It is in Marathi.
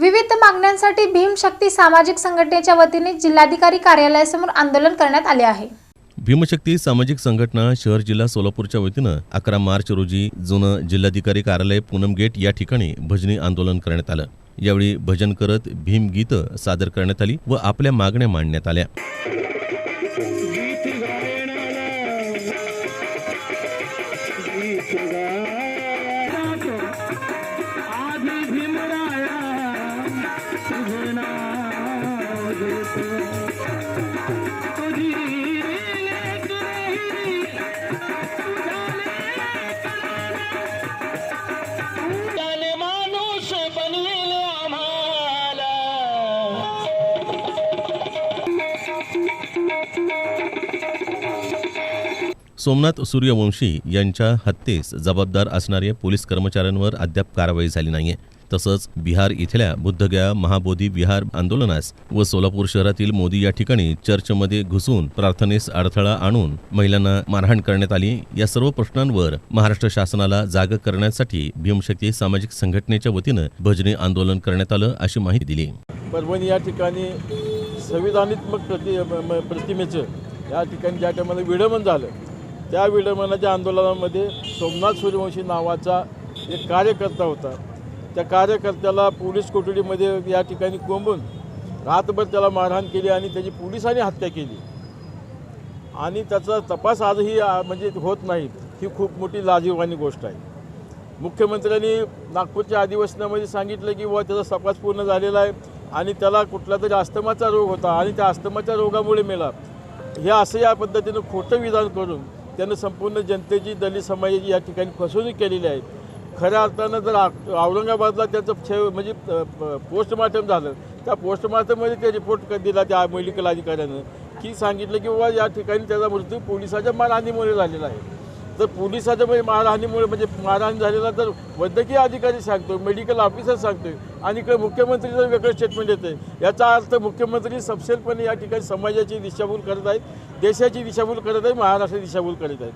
विविध मागण्यांसाठी भीमशक्ती सामाजिक संघटनेच्या वतीने जिल्हाधिकारी कार्यालयासमोर आंदोलन करण्यात आले आहे. भीमशक्ती सामाजिक संघटना शहर जिल्हा सोलापूरच्या वतीनं अकरा मार्च रोजी जुनं जिल्हाधिकारी कार्यालय पूनम गेट या ठिकाणी भजनी आंदोलन करण्यात आलं. यावेळी भजन करत भीमगीतं सादर करण्यात आली व आपल्या मागण्या मांडण्यात आल्या. गीत गीत भीमराया नाव घेतो तुझी माणूस आम्हाला. सोमनाथ सूर्यवंशी यांच्या हत्येस जबाबदार असणाऱ्या पोलीस कर्मचाऱ्यांवर अद्याप कारवाई झाली नाहीये. तसंच बिहार इथल्या बुद्धगया महाबोधी विहार आंदोलनास व सोलापूर शहरातील मोदी या ठिकाणी चर्चमध्ये घुसून प्रार्थनेस अडथळा आणून महिलांना मारहाण करण्यात आली या सर्व प्रश्नांवर महाराष्ट्र शासनाला जाग करण्यासाठी भीमशक्ती सामाजिक संघटनेच्या वतीनं भजनी आंदोलन करण्यात आलं अशी माहिती दिली. परभणी या ठिकाणी संविधानात्मक प्रति प्रतिमेचं या ठिकाणी ज्या टायमाला विडंबन झालं त्या विडंबनाच्या आंदोलनामध्ये सोमनाथ सूर्यवंशी नावाचा एक कार्यकर्ता होता. त्या कार्यकर्त्याला पोलीस कोठडीमध्ये या ठिकाणी कोंबून रातभर त्याला मारहाण केली आणि त्याची पोलिसांनी हत्या केली. आणि त्याचा तपास आजही म्हणजे होत नाही ही खूप मोठी लाजीवानी गोष्ट आहे. मुख्यमंत्र्यांनी नागपूरच्या अधिवेशनामध्ये सांगितलं की व त्याचा तपास पूर्ण झालेला आहे आणि त्याला कुठला तरी अस्थमाचा रोग होता आणि त्या अस्थमाच्या रोगामुळे मेला. हे असं या पद्धतीनं खोटं विधान करून त्यानं संपूर्ण जनतेची दलित समाजाची या ठिकाणी फसवणूक केलेली आहे. खऱ्या अर्थानं जर आ- औरंगाबादला त्याचं छे म्हणजे पोस्टमार्टम झालं त्या पोस्टमार्टममध्ये ते रिपोर्ट दिला त्या मेडिकल अधिकाऱ्यानं. की सांगितलं की बाबा या ठिकाणी त्याचा मृत्यू पोलिसाच्या मारहाणीमुळे झालेला आहे. तर पोलिसाच्या म्हणजे मारहाणीमुळे म्हणजे मारहाण झालेला तर वैद्यकीय अधिकारी सांगतो मेडिकल ऑफिसर सांगतोय आणि इकडे जर वेगळं स्टेटमेंट येते याचा अर्थ मुख्यमंत्री सपशेलपणे या ठिकाणी समाजाची दिशाभूल करत आहेत देशाची दिशाभूल करत आहे महाराष्ट्राची दिशाभूल करत आहेत.